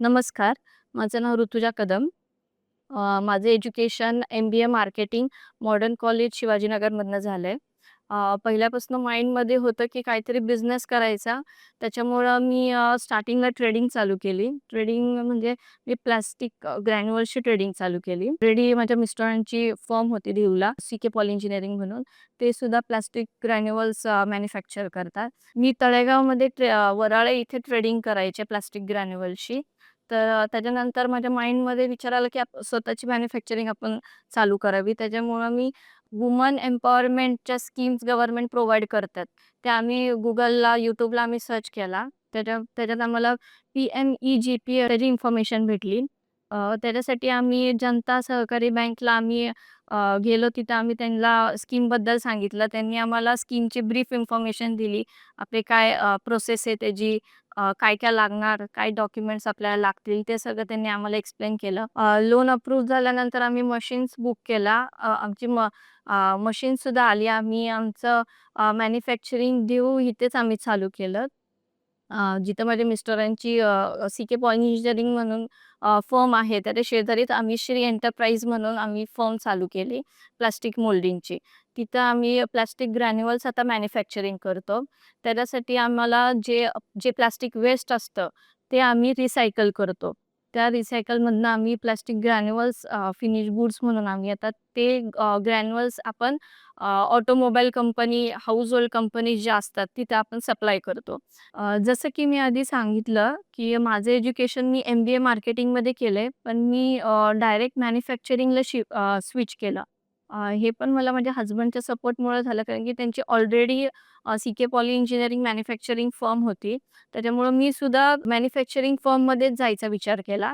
नमस्कार. माझं नाव ऋतुजा कदम. माझं education MBA marketing modern college शिवाजीनगरमधनं झालं आहे पहिल्यापासून माइंडमध्ये होतं की काहीतरी बिझनेस करायचा. त्याच्यामुळं मी स्टार्टिंगला ट्रेडिंग चालू केली. ट्रेडिंग म्हणजे मी प्लास्टिक ग्रॅन्युअलची ग्रॅन्युअल्सची ट्रेडिंग चालू केली. ऑलरेडी माझ्या मिस्टरांची फॉर्म होती देऊला, सी-के पॉल इंजिनिअरिंग म्हणून. ते सुद्धा प्लास्टिक ग्रॅन्युअल्स मॅन्युफॅक्चर करतात. मी तळेगावमध्ये ट्रे वराळे इथे ट्रेडिंग करायचे प्लास्टिक ग्रॅन्युअलशी तर त्याच्यानंतर माझ्या माइंडमध्ये विचार आला की स्वतःची मॅन्युफॅक्चरिंग आपण चालू करावी. त्याच्यामुळं मी वुमन एम्पॉवरमेंटच्या स्कीम्स गव्हर्नमेंट प्रोव्हाइड करतात. त्या आम्ही गुगलला YouTubeला आम्ही सर्च केला. त्याच्या त्याच्यात आम्हाला पी-एम-ई-जी-पी त्याची इन्फॉर्मेशन भेटली. त्याच्यासाठी आम्ही जनता सहकारी बँकला आम्ही गेलो. तिथं आम्ही त्यांना स्कीमबद्दल सांगितलं. त्यांनी आम्हाला स्कीमची ब्रीफ इन्फॉर्मेशन दिली. आपले काय प्रोसेस आहे त्याची, अ, काय-काय लागणार, काय डॉक्युमेंट्स आपल्याला लागतील, ते सगळं त्यांनी आम्हाला एक्सप्लेन केलं. अ, लोन अप्रूव्ह झाल्यानंतर आम्ही मशीन्स बुक केला. अ, आमची म अ, मशीनसुद्धा आली. आम्ही आमचं अ, मॅन्युफॅक्चरिंग देऊ इथेच आम्ही चालू केलं. अ, जिथं माझ्या मिस्टरांची अ, सी-के पॉल इंजिनिअरिंग म्हणून अ, फर्म आहे. त्याच्या शेजारीच आम्ही श्री एंटरप्राइज म्हणून आम्ही फर्म चालू केली प्लास्टिक मोल्डिंगची. तिथं आम्ही प्लास्टिक ग्रॅन्युअल्स आता मॅन्युफॅक्चरिंग करतो. त्याच्यासाठी आम्हाला जे जे प्लास्टिक वेस्ट असतं, ते आम्ही रिसायकल करतो. त्या रिसायकलमधनं आम्ही प्लास्टिक ग्रॅन्युअल्स फिनिश गुड्स म्हणून आम्ही आता ते ग्रॅन्युअल्स आपण ऑटोमोबाईल कंपनी, हाउसहोल्ड कंपनी ज्या असतात, तिथं आपण सप्लाय करतो. जसं की मी आधी सांगितलं की माझं एज्युकेशन मी एम-बी-ए मार्केटिंगमध्ये केलं आहे पण मी डायरेक्ट मॅन्युफॅक्चरिंगला शि स्विच केलं. अ, हे पण मला माझ्या हसबंडच्या सपोर्टमुळं झालं. कारण की त्यांची already uh, CK poly engineering manufacturing firm होती. त्याच्यामुळं मी सुद्धा मॅन्युफॅक्चरिंग फर्ममध्येच जायचा विचार केला.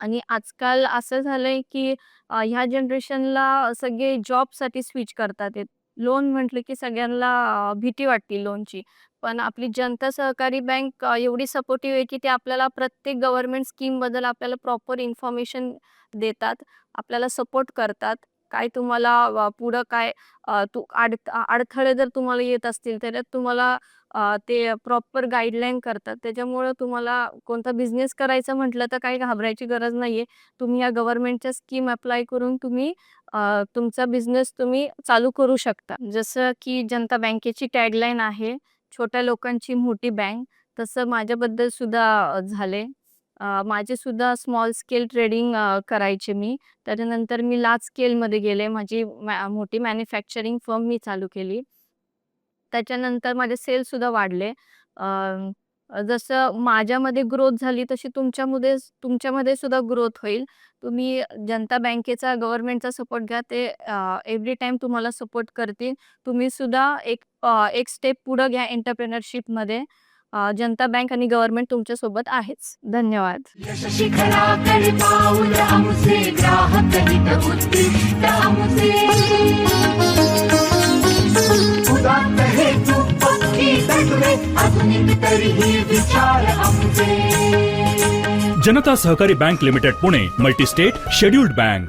आणि आजकाल असं झालंय की अ, ह्या जनरेशनला सगळे जॉबसाठी स्विच करतात आहेत. लोन म्हटलं की सगळ्यांना अ, भीती वाटते लोनची. पण आपली जनता सहकारी बँक अ, एवढी सपोर्टिव्ह आहे की ते आपल्याला प्रत्येक गव्हर्नमेंट स्कीमबद्दल आपल्याला प्रॉपर इन्फॉर्मेशन देतात. आपल्याला सपोर्ट करतात. काय तुम्हाला पुढं काय तू अड अडथळे जर तुम्हाला येत असतील, त्याच्यात तुम्हाला ते प्रॉपर गाईडलाईन करतात. त्याच्यामुळं तुम्हाला कोणता बिझनेस करायचा म्हटलं तर काही घाबरायची गरज नाहीये. तुम्ही या गव्हर्नमेंटच्या स्कीम अप्लाय करून तुम्ही तुमचा बिझनेस तुम्ही चालू करू शकता. जसं की जनता बँकेची टॅगलाईन आहे, छोट्या लोकांची मोठी बँक. तसं माझ्याबद्दल सुद्धा झाले माझे सुद्धा स्मॉल स्केल ट्रेडिंग करायचे मी. त्याच्यानंतर मी लार्ज स्केलमध्ये गेले. माझी मॅ मोठी मॅन्युफॅक्चरिंग फर्म मी चालू केली. त्याच्यानंतर माझे सेल्ससुद्धा वाढले. जसं माझ्यामध्ये ग्रोथ झाली, तशी तुमच्यामध्ये तुमच्यामध्ये सुद्धा ग्रोथ होईल. तुम्ही जनता बँकेचा, गव्हर्नमेंटचा सपोर्ट घ्या. ते एव्हरी टाईम तुम्हाला सपोर्ट करतील. तुम्ही सुद्धा एक एक स्टेप पुढं घ्या एंटरप्रेनरशिपमध्ये जनता बँक आणि गव्हर्नमेंट तुमच्यासोबत आहेच. धन्यवाद. Janata Sahakari bank limited Pune multistate scheduled bank